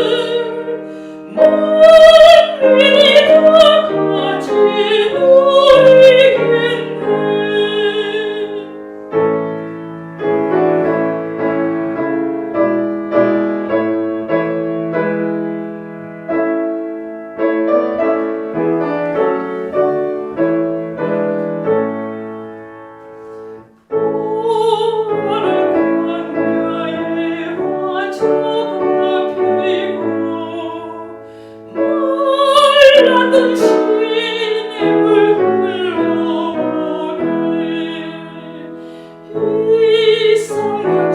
you. 이 사랑